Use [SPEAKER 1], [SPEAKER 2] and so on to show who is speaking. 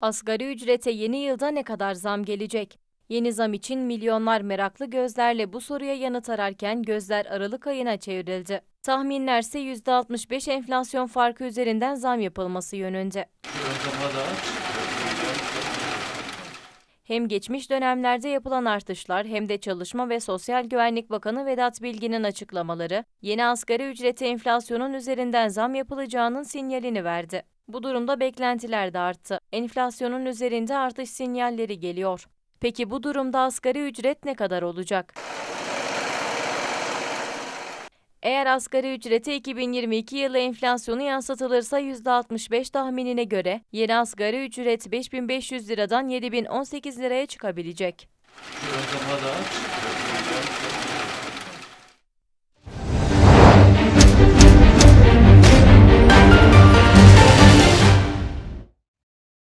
[SPEAKER 1] Asgari ücrete yeni yılda ne kadar zam gelecek? Yeni zam için milyonlar meraklı gözlerle bu soruya yanıt ararken gözler Aralık ayına çevrildi. Tahminlerse %65 enflasyon farkı üzerinden zam yapılması yönünde. Hem geçmiş dönemlerde yapılan artışlar hem de Çalışma ve Sosyal Güvenlik Bakanı Vedat Bilgin'in açıklamaları, yeni asgari ücrete enflasyonun üzerinden zam yapılacağının sinyalini verdi. Bu durumda beklentiler de arttı. Enflasyonun üzerinde artış sinyalleri geliyor. Peki bu durumda asgari ücret ne kadar olacak? Eğer asgari ücrete 2022 yılı enflasyonu yansıtılırsa %65 tahminine göre yeni asgari ücret 5500 liradan 7018 liraya çıkabilecek.